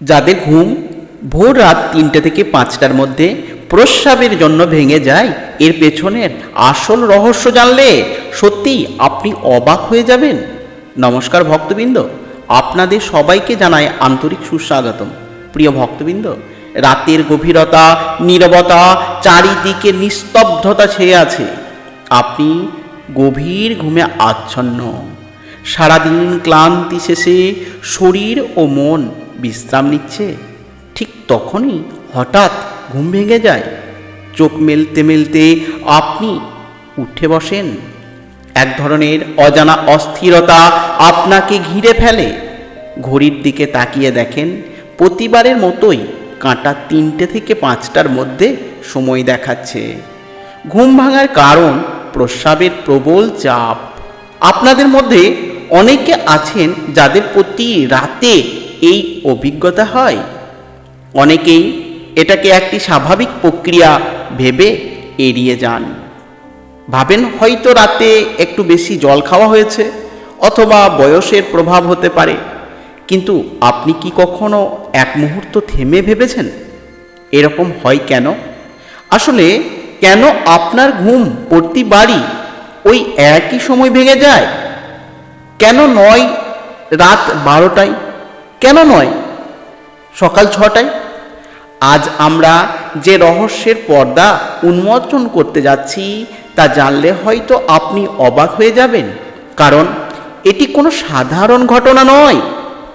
যাদের ঘুম ভোর রাত তিনটে থেকে পাঁচটার মধ্যে প্রস্রাবের জন্য ভেঙে যায়, এর পেছনের আসল রহস্য জানলে সত্যি আপনি অবাক হয়ে যাবেন। নমস্কার ভক্তবৃন্দ, আপনাদের সবাইকে জানায় আন্তরিক সুস্বাগতম। প্রিয় ভক্তবৃন্দ, রাতের গভীরতা, নীরবতা চারিদিকে নিস্তব্ধতা ছেয়ে আছে। আপনি গভীর ঘুমে আচ্ছন্ন। সারাদিন ক্লান্তি শেষে শরীর ও মন বিশ্রাম নিচ্ছে, ঠিক তখনই হঠাৎ ঘুম ভেঙে যায়। চোখ মেলতে মেলতে আপনি উঠে বসেন। এক ধরনের অজানা অস্থিরতা আপনাকে ঘিরে ফেলে। ঘড়ির দিকে তাকিয়ে দেখেন, প্রতিবারের মতোই কাঁটা তিনটে থেকে পাঁচটার মধ্যে সময় দেখাচ্ছে। ঘুম ভাঙার কারণ প্রস্রাবের প্রবল চাপ। আপনাদের মধ্যে অনেকে আছেন যাদের প্রতি রাতে এই অভিজ্ঞতা হয়। অনেকেই এটাকে একটি স্বাভাবিক প্রক্রিয়া ভেবে এড়িয়ে যান। ভাবেন হয়তো রাতে একটু বেশি জল খাওয়া হয়েছে অথবা বয়সের প্রভাব হতে পারে। কিন্তু আপনি কি কখনো এক মুহূর্ত থেমে ভেবেছেন? এরকম হয় কেন? আসলে কেন আপনার ঘুম প্রতিবারই ওই একই সময় ভেঙে যায়? কেন নয় রাত বারোটায়? কেন নয়? সকাল ছটায়। আজ আমরা যে রহস্যের পর্দা উন্মোচন করতে যাচ্ছি, তা জানলে হয়তো আপনি অবাক হয়ে যাবেন। কারণ এটি কোনো সাধারণ ঘটনা নয়।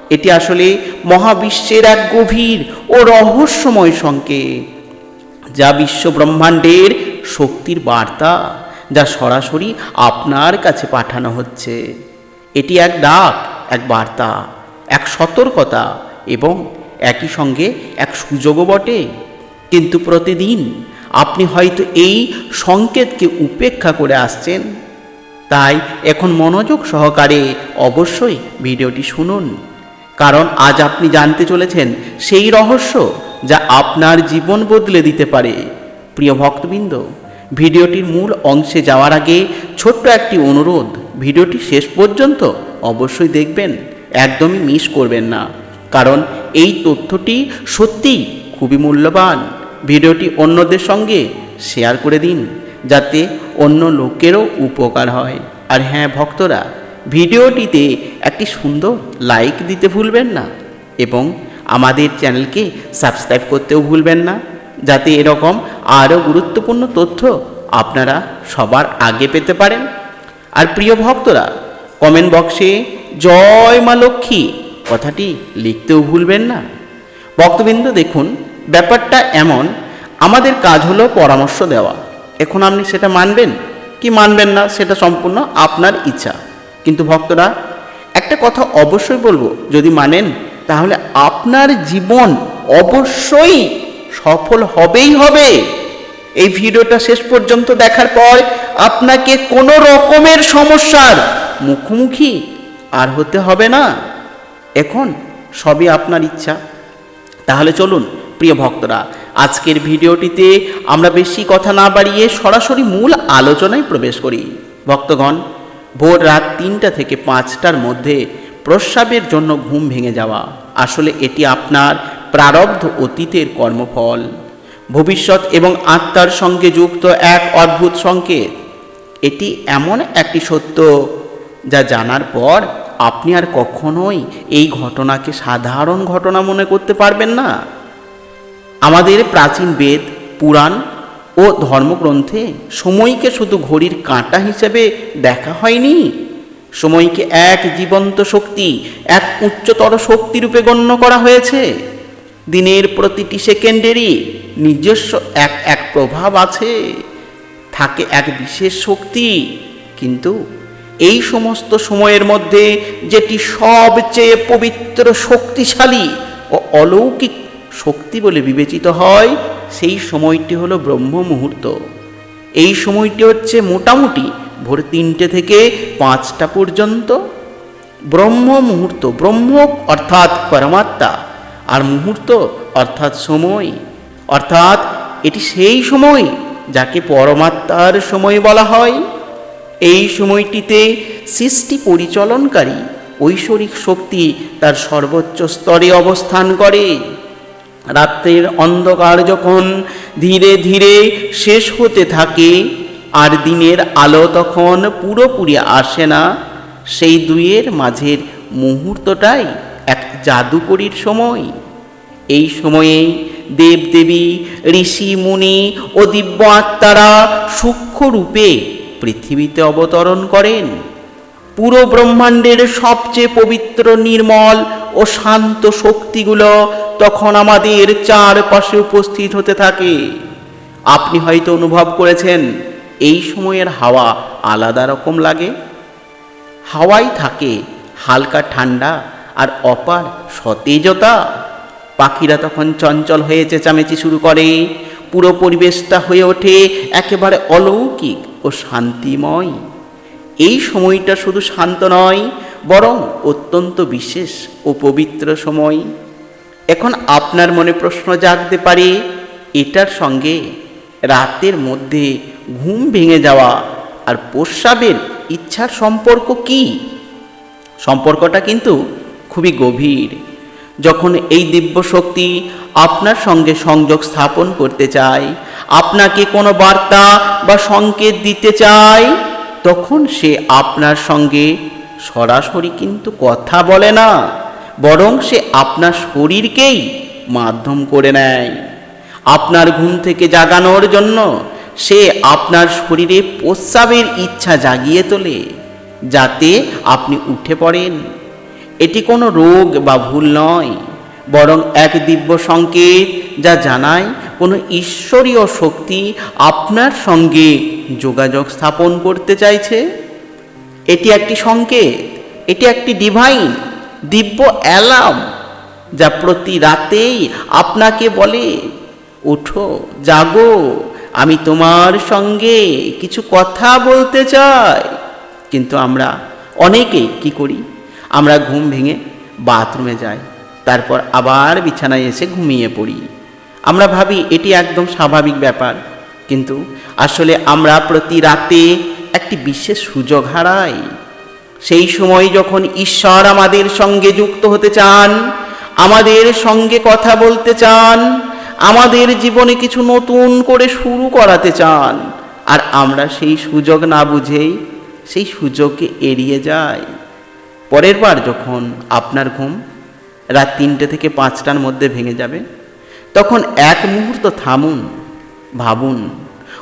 এটি আসলে মহাবিশ্বের এক গভীর ও রহস্যময় সংকেত, যা বিশ্ব ব্রহ্মাণ্ডের শক্তির বার্তা, যা সরাসরি আপনার কাছে পাঠানো হচ্ছে। এটি এক ডাক, এক বার্তা। এক সতর্কতা এবং একই সঙ্গে এক সুযোগও বটে। কিন্তু প্রতিদিন আপনি হয়তো এই সংকেতকে উপেক্ষা করে আসছেন। তাই এখন মনোযোগ সহকারে অবশ্যই ভিডিওটি শুনুন। কারণ আজ আপনি জানতে চলেছেন সেই রহস্য যা আপনার জীবন বদলে দিতে পারে। প্রিয় ভক্তবৃন্দ, ভিডিওটির মূল অংশে যাওয়ার আগে ছোট্ট একটি অনুরোধ। ভিডিওটি শেষ পর্যন্ত অবশ্যই দেখবেন। একদমই মিস করবেন না। কারণ এই তথ্যটি সত্যিই খুবই মূল্যবান। ভিডিওটি অন্যদের সঙ্গে শেয়ার করে দিন, যাতে অন্য লোকেরও উপকার হয়। আর হ্যাঁ ভক্তরা, ভিডিওটিতে একটি সুন্দর লাইক দিতে ভুলবেন না এবং আমাদের চ্যানেলকে সাবস্ক্রাইব করতেও ভুলবেন না, যাতে এরকম আরও গুরুত্বপূর্ণ তথ্য আপনারা সবার আগে পেতে পারেন। আর প্রিয় ভক্তরা কমেন্ট বক্সে জয় মা লক্ষ্মী। কথাটি লিখতেও ভুলবেন না। ভক্তবৃন্দ, দেখুন, ব্যাপারটা এমন, আমাদের কাজ হলো পরামর্শ দেওয়া। এখন আপনি সেটা মানবেন? কি মানবেন না, সেটা সম্পূর্ণ আপনার ইচ্ছা। কিন্তু ভক্তরা, একটা কথা অবশ্যই বলব, যদি মানেন, তাহলে আপনার জীবন অবশ্যই সফল হবেই হবে। এই ভিডিওটা শেষ পর্যন্ত দেখার পর আপনাকে কোনো রকমের সমস্যার মুখোমুখি আর হতে হবে না। এখন সবই আপনার ইচ্ছা। তাহলে চলুন, প্রিয় ভক্তরা, আজকের ভিডিওটিতে আমরা বেশি কথা না বাড়িয়ে সরাসরি মূল আলোচনায় প্রবেশ করি। ভক্তগণ, ভোর রাত তিনটা থেকে পাঁচটার মধ্যে প্রস্রাবের জন্য ঘুম ভেঙে যাওয়া। আসলে এটি আপনার প্রারব্ধ অতীতের কর্মফল। ভবিষ্যৎ এবং আত্মার সঙ্গে যুক্ত এক অদ্ভুত সংকেত। এটি এমন একটি সত্য যা জানার পর আপনি আর কখনোই এই ঘটনাকে সাধারণ ঘটনা মনে করতে পারবেন না। আমাদের প্রাচীন বেদ, পুরাণ ও ধর্মগ্রন্থে সময়কে শুধু ঘড়ির কাঁটা হিসেবে দেখা হয়নি। সময়কে এক জীবন্ত শক্তি, এক উচ্চতর শক্তিরূপে গণ্য করা হয়েছে। দিনের প্রতিটি সেকেন্ডেরই নিজস্ব এক এক প্রভাব আছে। থাকে এক বিশেষ শক্তি, কিন্তু এই সমস্ত সময়ের মধ্যে যেটি সবচেয়ে পবিত্র, শক্তিশালী ও অলৌকিক শক্তি বলে বিবেচিত হয়, সেই সময়টি হলো ব্রহ্ম মুহূর্ত। এই সময়টি হচ্ছে মোটামুটি ভোর তিনটে থেকে পাঁচটা পর্যন্ত। ব্রহ্ম মুহূর্ত, ব্রহ্ম অর্থাৎ পরমাত্মা, আর মুহূর্ত অর্থাৎ সময়। অর্থাৎ এটি সেই সময় যাকে পরমাত্মার সময় বলা হয়। এই সময়টিতে সৃষ্টি পরিচালনকারী ঐশ্বরিক শক্তি তার সর্বোচ্চ স্তরে অবস্থান করে। রাত্রের অন্ধকার যখন ধীরে ধীরে শেষ হতে থাকে, আর দিনের আলো তখন পুরোপুরি আসে না, সেই দুইয়ের মাঝের মুহূর্তটাই এক জাদুকরীর সময়। এই সময়ে দেবদেবী, ঋষি, মুনি ও দিব্য আত্মারা সূক্ষ্ম রূপে পৃথিবীতে অবতরণ করেন। পুরো ব্রহ্মাণ্ডের সবচেয়ে পবিত্র, নির্মল ও শান্ত শক্তিগুলো তখন আমাদের চারপাশে উপস্থিত হতে থাকে। আপনি হয়তো অনুভব করেছেন, এই সময়ের হাওয়া আলাদা রকম লাগে। হাওয়াই থাকে হালকা ঠান্ডা আর অপার সতেজতা। পাখিরা তখন চঞ্চল হয়ে চেঁচামেচি শুরু করে। পুরো পরিবেশটা হয়ে ওঠে একেবারে অলৌকিক ও শান্তিময়। এই সময়টা শুধু শান্ত নয়, বরং অত্যন্ত বিশেষ ও পবিত্র সময়। এখন আপনার মনে প্রশ্ন জাগতে পারে, এটার সঙ্গে রাতের মধ্যে ঘুম ভেঙে যাওয়া আর প্রস্রাবের ইচ্ছার সম্পর্ক কি? সম্পর্কটা কিন্তু খুবই গভীর। যখন এই দিব্য শক্তি আপনার সঙ্গে সংযোগ স্থাপন করতে চায় আপনাকে কোনো বার্তা বা সংকেত দিতে চায় তখন সে আপনার সঙ্গে সরাসরি কিন্তু কথা বলে না, বরং সে আপনার শরীরকেই মাধ্যম করে নেয়। আপনার ঘুম থেকে জাগানোর জন্য সে আপনার শরীরে প্রস্রাবের ইচ্ছা জাগিয়ে তোলে, যাতে আপনি উঠে পড়েন। এটি কোনো রোগ বা ভুল নয়। বরং এক দিব্য সংকেত যা জানায় কোনো ঈশ্বরীয় শক্তি আপনার সঙ্গে যোগাযোগ স্থাপন করতে চাইছে। এটি একটি সংকেত, এটি একটি ডিভাইন দিব্য অ্যালার্ম যা প্রতি রাতেই আপনাকে বলে, ওঠো, জাগো, আমি তোমার সঙ্গে কিছু কথা বলতে চাই। কিন্তু আমরা অনেকেই কি করি? আমরা ঘুম ভেঙে বাথরুমে যাই। তারপর আবার বিছানায় এসে ঘুমিয়ে পড়ি। আমরা ভাবি এটি একদম স্বাভাবিক ব্যাপার, কিন্তু আসলে আমরা প্রতি রাতে একটি বিশেষ সুযোগ হারাই। সেই সময় যখন ঈশ্বর আমাদের সঙ্গে যুক্ত হতে চান, আমাদের সঙ্গে কথা বলতে চান, আমাদের জীবনে কিছু নতুন করে শুরু করাতে চান, আর আমরা সেই সুযোগ না বুঝেই সেই সুযোগকে এড়িয়ে যাই। পরের বার যখন আপনার ঘুম রাত তিনটে থেকে পাঁচটার মধ্যে ভেঙে যাবে। তখন এক মুহূর্ত থামুন, ভাবুন,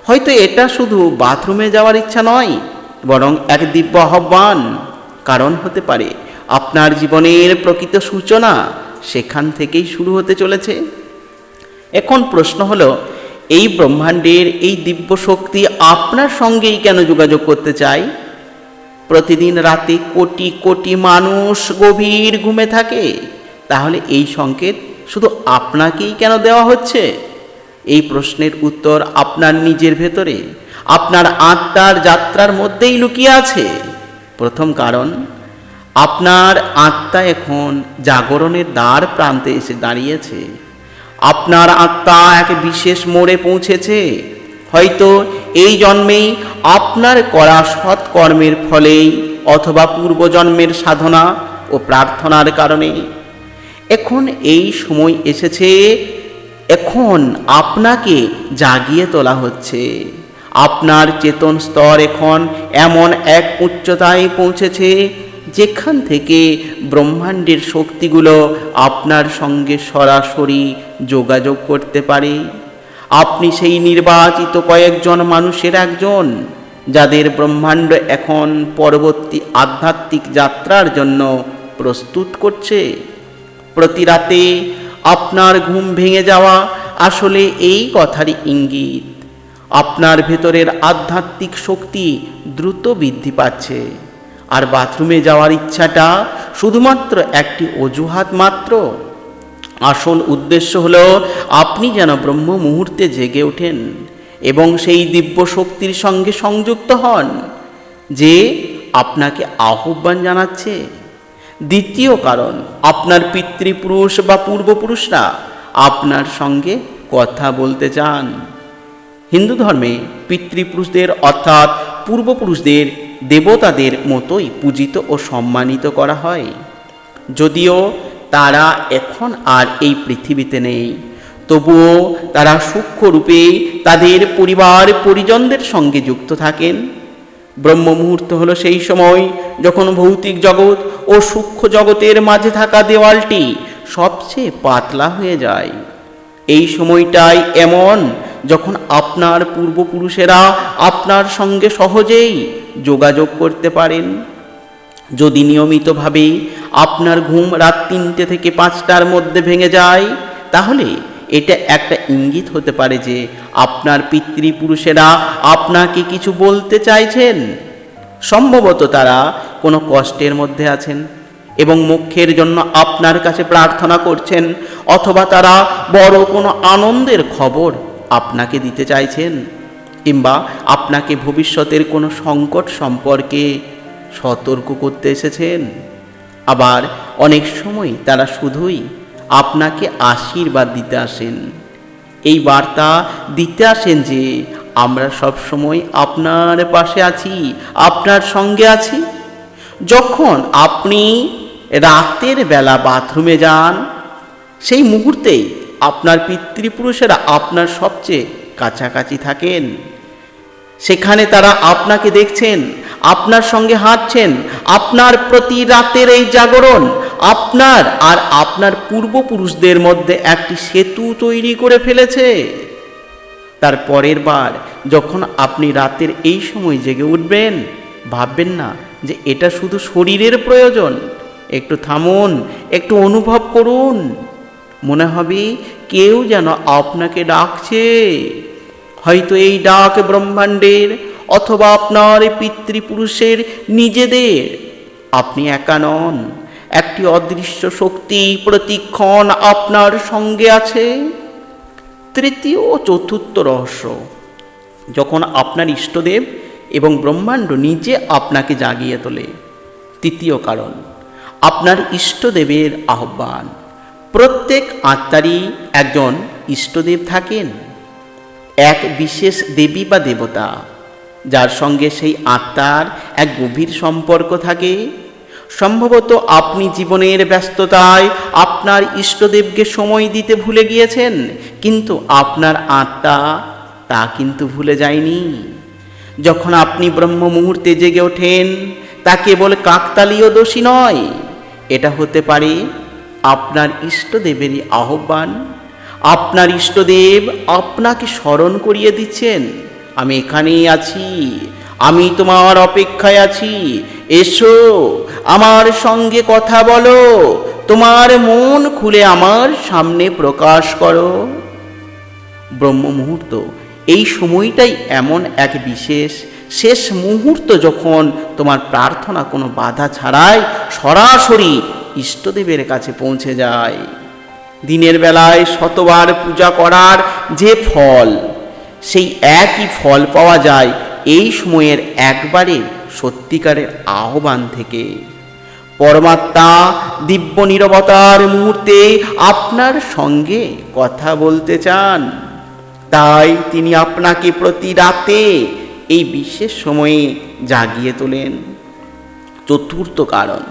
হয়তো এটা শুধু বাথরুমে যাওয়ার ইচ্ছা নয়, বরং এক দিব্য আহ্বান, কারণ হতে পারে আপনার জীবনের প্রকৃত সূচনা সেখান থেকেই শুরু হতে চলেছে। এখন প্রশ্ন হলো, এই ব্রহ্মাণ্ডের এই দিব্য শক্তি আপনার সঙ্গেই কেন যোগাযোগ করতে চায়? প্রতিদিন রাতে কোটি কোটি মানুষ গভীর ঘুমে থাকে তাহলে এই সংকেত শুধু আপনাকেই কেন দেওয়া হচ্ছে? এই প্রশ্নের উত্তর আপনার নিজের ভেতরে, আপনার আত্মার যাত্রার মধ্যেই লুকিয়ে আছে। প্রথম কারণ, আপনার আত্মা এখন জাগরণের দ্বার প্রান্তে এসে দাঁড়িয়েছে। আপনার আত্মা এক বিশেষ মোড়ে পৌঁছেছে। হয়তো এই জন্মেই আপনার করা সৎকর্মের ফলেই অথবা পূর্বজন্মের সাধনা ও প্রার্থনার কারণে এখন এই সময় এসেছে, এখন আপনাকে জাগিয়ে তোলা হচ্ছে। আপনার চেতন স্তর এখন এমন এক উচ্চতায় পৌঁছেছে, যেখান থেকে ব্রহ্মাণ্ডের শক্তিগুলো আপনার সঙ্গে সরাসরি যোগাযোগ করতে পারে। আপনি সেই নির্বাচিত কয়েকজন মানুষের একজন, যাদের ব্রহ্মাণ্ড এখন পরবর্তী আধ্যাত্মিক যাত্রার জন্য প্রস্তুত করছে। প্রতি রাতে আপনার ঘুম ভেঙে যাওয়া আসলে এই কথারই ইঙ্গিত। আপনার ভেতরের আধ্যাত্মিক শক্তি দ্রুত বৃদ্ধি পাচ্ছে। আর বাথরুমে যাওয়ার ইচ্ছাটা শুধুমাত্র একটি অজুহাত মাত্র। আসল উদ্দেশ্য হল আপনি যেন ব্রহ্ম মুহূর্তে জেগে ওঠেন এবং সেই দিব্য শক্তির সঙ্গে সংযুক্ত হন, যে আপনাকে আহ্বান জানাচ্ছে। দ্বিতীয় কারণ, আপনার পিতৃপুরুষ বা পূর্বপুরুষরা আপনার সঙ্গে কথা বলতে চান। হিন্দু ধর্মে পিতৃপুরুষদের অর্থাৎ পূর্বপুরুষদের দেবতাদের মতোই পূজিত ও সম্মানিত করা হয়। যদিও তারা এখন আর এই পৃথিবীতে নেই, তবুও তারা সূক্ষ্ম রূপে তাদের পরিবার পরিজনদের সঙ্গে যুক্ত থাকেন। ব্রহ্ম মুহূর্ত হলো সেই সময় যখন ভৌতিক জগৎ ও সূক্ষ্ম জগতের মাঝে থাকা দেওয়ালটি সবচেয়ে পাতলা হয়ে যায়। এই সময়টাই এমন যখন আপনার পূর্বপুরুষেরা আপনার সঙ্গে সহজেই যোগাযোগ করতে পারেন। যদি নিয়মিতভাবে আপনার ঘুম রাত তিনটে থেকে পাঁচটার মধ্যে ভেঙে যায়, তাহলে এটা একটা ইঙ্গিত হতে পারে যে আপনার পিতৃপুরুষেরা আপনাকে কিছু বলতে চাইছেন? সম্ভবত তারা কোনো কষ্টের মধ্যে আছেন এবং মুখ্যের জন্য আপনার কাছে প্রার্থনা করছেন, অথবা তারা বড় কোনো আনন্দের খবর আপনাকে দিতে চাইছেন, কিংবা আপনাকে ভবিষ্যতের কোনো সংকট সম্পর্কে সতর্ক করতে এসেছেন। আবার অনেক সময় তারা শুধুই আপনাকে আশীর্বাদ দিতে আসেন। এই বার্তা দিতে আসেন যে, আমরা সব সময় আপনার পাশে আছি, আপনার সঙ্গে আছি। যখন আপনি রাতের বেলা বাথরুমে যান, সেই মুহূর্তেই আপনার পিতৃপুরুষেরা আপনার সবচেয়ে কাছাকাছি থাকেন। সেখানে তারা আপনাকে দেখছেন, আপনার সঙ্গে হাঁটছেন, আপনার প্রতি রাতের এই জাগরণ আপনার আর আপনার পূর্বপুরুষদের মধ্যে একটি সেতু তৈরি করে ফেলেছে। তার পরের বার যখন আপনি রাতের এই সময় জেগে উঠবেন, ভাববেন না যে এটা শুধু শরীরের প্রয়োজন। একটু থামুন, একটু অনুভব করুন। মনে হবে কেউ যেন আপনাকে ডাকছে। হয়তো এই ডাক ব্রহ্মাণ্ডের অথবা আপনার পিতৃপুরুষের নিজেদের। আপনি একা নন। একটি অদৃশ্য শক্তি প্রতিক্ষণ আপনার সঙ্গে আছে। তৃতীয় ও চতুর্থ রহস্য, যখন আপনার ইষ্টদেব এবং ব্রহ্মাণ্ড নিজে আপনাকে জাগিয়ে তোলে। তৃতীয় কারণ, আপনার ইষ্টদেবের আহ্বান, প্রত্যেক আত্মারই একজন ইষ্টদেব থাকেন। এক বিশেষ দেবী বা দেবতা, যার সঙ্গে সেই আত্মার এক গভীর সম্পর্ক থাকে। সম্ভবত আপনি জীবনের ব্যস্ততায় আপনার ইষ্টদেবকে সময় দিতে ভুলে গিয়েছেন, কিন্তু আপনার আত্মা তা কিন্তু ভুলে যায়নি। যখন আপনি ব্রহ্ম মুহূর্তে জেগে ওঠেন, তা কেবল কাকতালীয় দোষী নয়, এটা হতে পারে আপনার ইষ্টদেবেরই আহ্বান। আপনার ইষ্টদেব আপনাকে স্মরণ করিয়ে দিচ্ছেন, আমি এখানেই আছি, আমি তোমার অপেক্ষায় আছি, এসো আমার সঙ্গে কথা বলো। তোমার মন খুলে আমার সামনে প্রকাশ করো। ব্রহ্ম মুহূর্ত, এই সময়টাই এমন এক বিশেষ, শেষ মুহূর্ত যখন তোমার প্রার্থনা কোনো বাধা ছাড়াই সরাসরি ইষ্টদেবের কাছে পৌঁছে যায়। দিনের বেলায় শতবার পূজা করার যে ফল, সেই একই ফল পাওয়া যায় এই সময়ের একবারে সত্যিকারের আহ্বান থেকে। পরমাত্মা দিব্য নিরবতার মুহূর্তে আপনার সঙ্গে কথা বলতে চান। তাই তিনি আপনাকে প্রতি রাতে এই বিশেষ সময়ে জাগিয়ে তোলেন। চতুর্থ কারণ,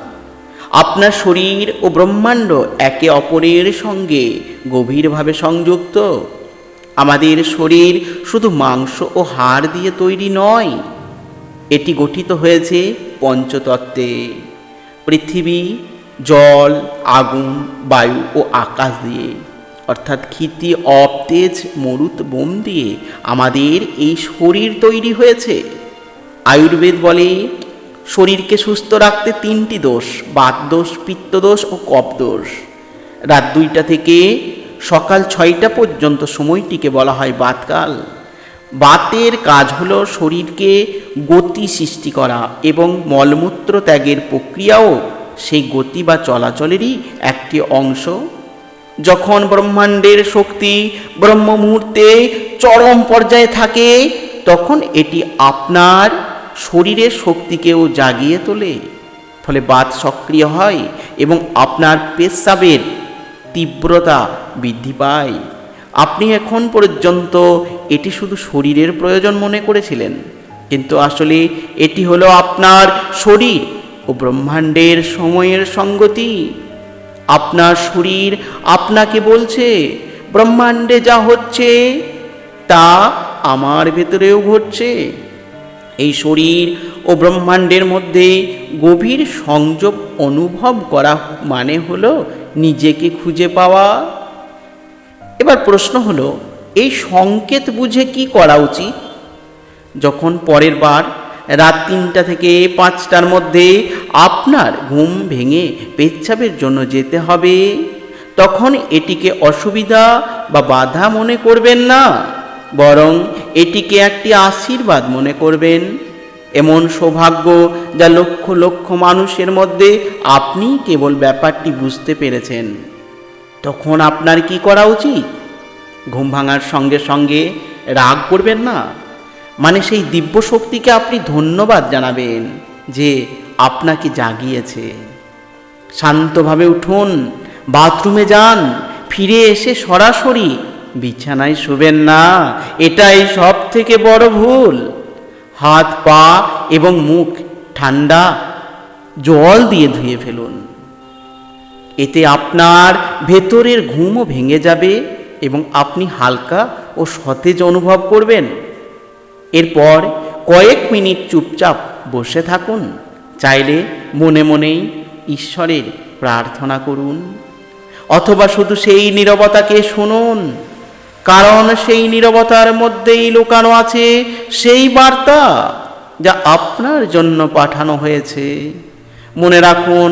আপনার শরীর ও ব্রহ্মাণ্ড একে অপরের সঙ্গে গভীরভাবে সংযুক্ত। আমাদের শরীর শুধু মাংস ও হাড় দিয়ে তৈরি নয়, এটি গঠিত হয়েছে পঞ্চতত্ত্বে। পৃথিবী, জল, আগুন, বায়ু ও আকাশ দিয়ে। অর্থাৎ ক্ষিতি অবতেজ মরুত, বোম দিয়ে আমাদের এই শরীর তৈরি হয়েছে। আয়ুর্বেদ বলে, শরীরকে সুস্থ রাখতে তিনটি দোষ, বাত দোষ পিত্তদোষ ও কপ দোষ। রাত দুইটা থেকে সকাল ছয়টা পর্যন্ত সময়টিকে বলা হয় বাতকাল। বাতের কাজ হলো শরীরকে গতি সৃষ্টি করা এবং মলমূত্র ত্যাগের প্রক্রিয়াও সেই গতি বা চলাচলেরই একটি অংশ। যখন ব্রহ্মাণ্ডের শক্তি ব্রহ্ম মুহূর্তে চরম পর্যায়ে থাকে, তখন এটি আপনার শরীরের শক্তিকেও জাগিয়ে তোলে। ফলে বাত সক্রিয় হয় এবং আপনার পেশাবের তীব্রতা বৃদ্ধি পায়। আপনি এখন পর্যন্ত এটি শুধু শরীরের প্রয়োজন মনে করেছিলেন, কিন্তু আসলে এটি হলো আপনার শরীর ও ব্রহ্মাণ্ডের সময়ের সঙ্গতি। আপনার শরীর আপনাকে বলছে, ব্রহ্মাণ্ডে যা হচ্ছে, তা আমার ভেতরেও ঘটছে। এই শরীর ও ব্রহ্মাণ্ডের মধ্যে গভীর সংযোগ অনুভব করা মানে হলো নিজেকে খুঁজে পাওয়া। এবার প্রশ্ন হলো, এই সংকেত বুঝে কি করা উচিত? যখন পরের বার রাত তিনটা থেকে পাঁচটার মধ্যে আপনার ঘুম ভেঙে পেচ্ছাপের জন্য যেতে হবে, তখন এটিকে অসুবিধা বা বাধা মনে করবেন না, বরং এটিকে একটি আশীর্বাদ মনে করবেন। এমন সৌভাগ্য যা লক্ষ লক্ষ মানুষের মধ্যে আপনি কেবল ব্যাপারটি বুঝতে পেরেছেন। তখন আপনার কি করা উচিত? ঘুম ভাঙার সঙ্গে সঙ্গে রাগ করবেন না? মানে সেই দিব্য শক্তিকে আপনি ধন্যবাদ জানাবেন যে আপনাকে জাগিয়েছে। শান্তভাবে উঠুন, বাথরুমে যান, ফিরে এসে সরাসরি বিছানায় শুবেন না, এটাই সব থেকে বড় ভুল। হাত পা এবং মুখ ঠান্ডা, জল দিয়ে ধুয়ে ফেলুন। এতে আপনার ভেতরের ঘুমও ভেঙে যাবে এবং আপনি হালকা ও সতেজ অনুভব করবেন। এরপর কয়েক মিনিট চুপচাপ বসে থাকুন। চাইলে মনে মনেই ঈশ্বরের প্রার্থনা করুন। অথবা শুধু সেই নীরবতাকে শুনুন। কারণ সেই নীরবতার মধ্যেই লুকানো আছে সেই বার্তা যা আপনার জন্য পাঠানো হয়েছে। মনে রাখুন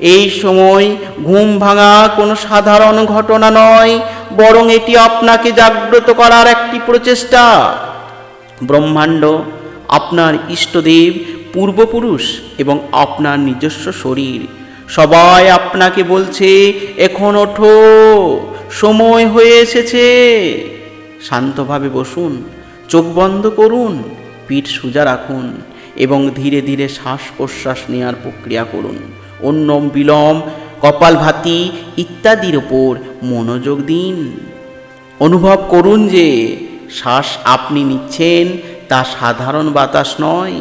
এই সময় ঘুম ভাঙা কোনো সাধারণ ঘটনা নয়, বরং এটি আপনাকে জাগ্রত করার একটি প্রচেষ্টা। ব্রহ্মাণ্ড, আপনার ইষ্টদেব পূর্বপুরুষ এবং আপনার নিজস্ব শরীর, সবাই আপনাকে বলছে, এখন ওঠো, সময় হয়ে এসেছে। শান্তভাবে বসুন, চোখ বন্ধ করুন, পিঠ সোজা রাখুন এবং ধীরে ধীরে শ্বাস প্রশ্বাস নেওয়ার প্রক্রিয়া করুন। অন্য বিলম কপালভাতি ইত্যাদির ওপর মনোযোগ দিন। অনুভব করুন যে শ্বাস আপনি নিচ্ছেন, তা সাধারণ বাতাস নয়।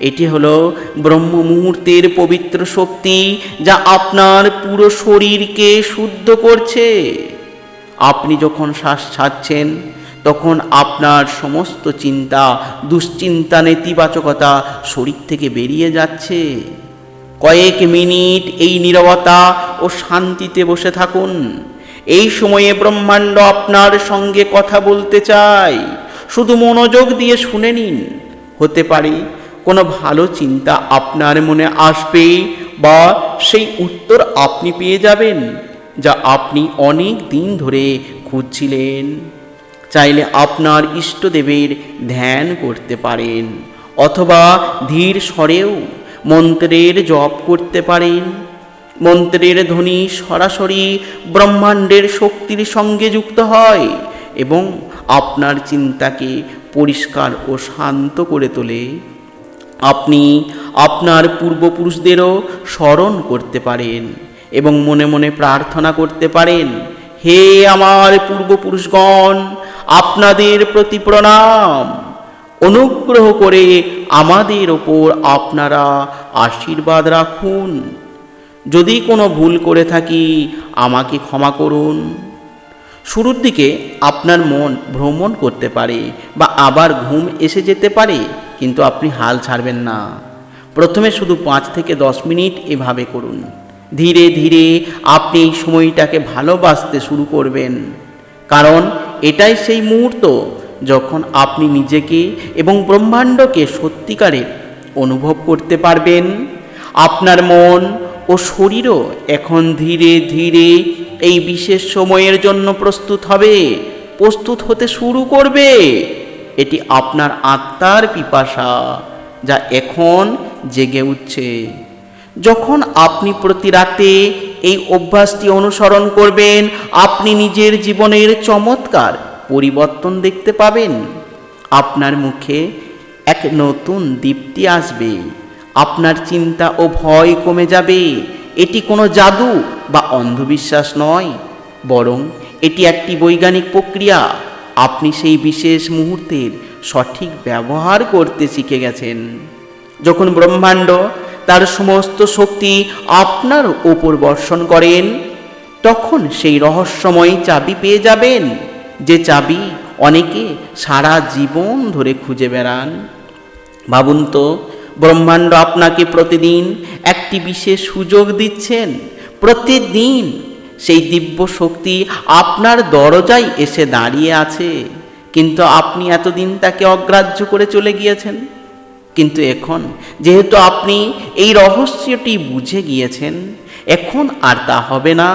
এটি হলো ব্রহ্ম মুহূর্তের পবিত্র শক্তি যা আপনার পুরো শরীরকে শুদ্ধ করছে। আপনি যখন শ্বাস ছাড়ছেন, তখন আপনার সমস্ত চিন্তা, দুশ্চিন্তা, নেতিবাচকতা শরীর থেকে বেরিয়ে যাচ্ছে। কয়েক মিনিট এই নীরবতা ও শান্তিতে বসে থাকুন। এই সময়ে ব্রহ্মাণ্ড আপনার সঙ্গে কথা বলতে চায়। শুধু মনোযোগ দিয়ে শুনে নিন। হতে পারে কোনো ভালো চিন্তা আপনার মনে আসবে বা সেই উত্তর আপনি পেয়ে যাবেন, যা আপনি অনেক দিন ধরে খুঁজছিলেন। চাইলে আপনার ইষ্টদেবের ধ্যান করতে পারেন, অথবা ধীর স্বরেও। মন্ত্রের জপ করতে পারেন। মন্ত্রের ধ্বনি সরাসরি ব্রহ্মাণ্ডের শক্তির সঙ্গে যুক্ত হয় এবং আপনার চিন্তাকে পরিষ্কার ও শান্ত করে তোলে। আপনি আপনার পূর্বপুরুষদেরও স্মরণ করতে পারেন এবং মনে মনে প্রার্থনা করতে পারেন, হে আমার পূর্বপুরুষগণ, আপনাদের প্রতি প্রণাম। অনুগ্রহ করে আমাদের ওপর আপনারা আশীর্বাদ রাখুন। যদি কোনো ভুল করে থাকি, আমাকে ক্ষমা করুন। শুরুর দিকে আপনার মন ভ্রমণ করতে পারে বা আবার ঘুম এসে যেতে পারে, কিন্তু আপনি হাল ছাড়বেন না। প্রথমে শুধু পাঁচ থেকে দশ মিনিট এভাবে করুন। ধীরে ধীরে আপনি এই সময়টাকে ভালোবাসতে শুরু করবেন। কারণ এটাই সেই মুহূর্ত যখন আপনি নিজেকে এবং ব্রহ্মাণ্ডকে সত্যিকারের অনুভব করতে পারবেন, আপনার মন ও শরীরও এখন ধীরে ধীরে এই বিশেষ সময়ের জন্য প্রস্তুত হবে, প্রস্তুত হতে শুরু করবে। এটি আপনার আত্মার পিপাসা যা এখন জেগে উঠছে। যখন আপনি প্রতি রাতে এই অভ্যাসটি অনুসরণ করবেন, আপনি নিজের জীবনের চমৎকার পরিবর্তন দেখতে পাবেন। আপনার মুখে এক নতুন দীপ্তি আসবে। আপনার চিন্তা ও ভয় কমে যাবে। এটি কোনো জাদু বা অন্ধবিশ্বাস নয়, বরং এটি একটি বৈজ্ঞানিক প্রক্রিয়া। আপনি সেই বিশেষ মুহূর্তের সঠিক ব্যবহার করতে শিখে গেছেন। যখন ব্রহ্মাণ্ড তার সমস্ত শক্তি আপনার ওপর বর্ষণ করেন, তখন সেই রহস্যময় চাবি পেয়ে যাবেন। যে চাবি অনেকে সারা জীবন ধরে খুঁজে বেড়ান। ভাবুন তো, ব্রহ্মাণ্ড আপনাকে প্রতিদিন একটি বিশেষ সুযোগ দিচ্ছেন। প্রতিদিন সেই দিব্য শক্তি আপনার দরজায় এসে দাঁড়িয়ে আছে। কিন্তু আপনি এতদিন তাকে অগ্রাহ্য করে চলে গিয়েছেন। কিন্তু এখন যেহেতু আপনি এই রহস্যটি বুঝে গিয়েছেন, এখন আর তা হবে না।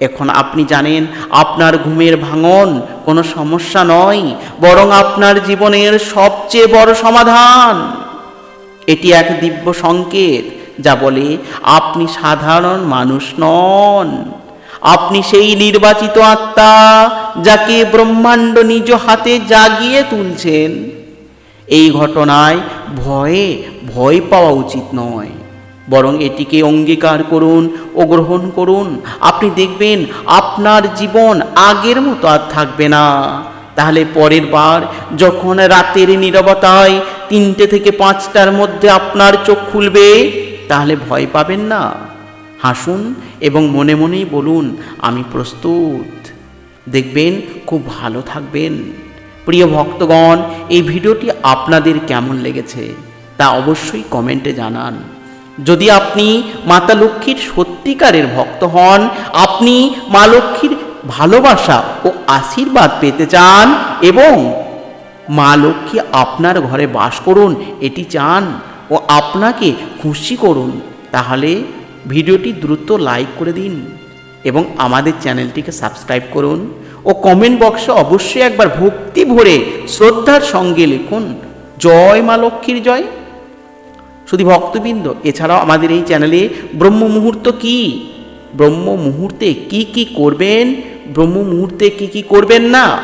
এখন আপনি জানেন, আপনার ঘুমের ভাঙন কোনো সমস্যা নয়, বরং আপনার জীবনের সবচেয়ে বড় সমাধান। এটি এক দিব্য সংকেত, যা বলে, আপনি সাধারণ মানুষ নন। আপনি সেই নির্বাচিত আত্মা, যাকে ব্রহ্মাণ্ড নিজ হাতে জাগিয়ে তুলছেন। এই ঘটনায় ভয়ে ভয় পাওয়া উচিত নয়। বরং এটিকে অঙ্গীকার করুন ও গ্রহণ করুন। আপনি দেখবেন আপনার জীবন আগের মতো আর থাকবে না। তাহলে পরের বার যখন রাতের নীরবতায় তিনটে থেকে পাঁচটার মধ্যে আপনার চোখ খুলবে, তাহলে ভয় পাবেন না। হাসুন এবং মনে মনেই বলুন, আমি প্রস্তুত। দেখবেন খুব ভালো থাকবেন। প্রিয় ভক্তগণ, এই ভিডিওটি আপনাদের কেমন লেগেছে তা অবশ্যই কমেন্টে জানান। যদি আপনি মাতা লক্ষ্মীর সত্যিকারের ভক্ত হন, আপনি মা লক্ষ্মীর ভালোবাসা ও আশীর্বাদ পেতে চান এবং মা লক্ষ্মী আপনার ঘরে বাস করুন, এটি চান ও আপনাকে খুশি করুন, তাহলে ভিডিওটি দ্রুত লাইক করে দিন এবং আমাদের চ্যানেলটিকে সাবস্ক্রাইব করুন ও কমেন্ট বক্সে অবশ্যই একবার ভক্তি ভরে শ্রদ্ধার সঙ্গে লিখুন, জয় মা লক্ষ্মীর জয়। শুধু ভক্তবৃন্দ? এছাড়াও আমাদের এই চ্যানেলে ব্রহ্ম মুহূর্ত কি? ব্রহ্ম মুহূর্তে কি কি করবেন? ব্রহ্ম মুহূর্তে কি কি করবেন না?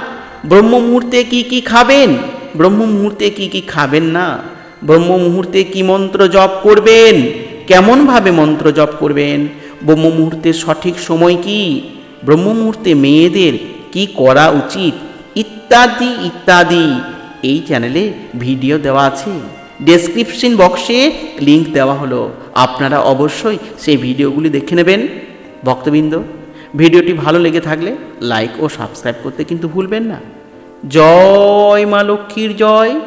ব্রহ্ম মুহূর্তে কি কি খাবেন? ব্রহ্ম মুহূর্তে কি কি খাবেন না? ব্রহ্ম মুহূর্তে কি মন্ত্র জপ করবেন? কেমনভাবে মন্ত্র জপ করবেন? ব্রহ্ম মুহূর্তের সঠিক সময় কি? ব্রহ্ম মুহূর্তে মেয়েদের কি করা উচিত? ইত্যাদি ইত্যাদি। এই চ্যানেলে ভিডিও দেওয়া আছে। ডেসক্রিপশন বক্সে লিঙ্ক দেওয়া হলো। আপনারা অবশ্যই সেই ভিডিওগুলি দেখে নেবেন। ভক্তবৃন্দ, ভিডিওটি ভালো লেগে থাকলে লাইক ও সাবস্ক্রাইব করতে কিন্তু ভুলবেন না। জয় মা লক্ষ্মীর জয়।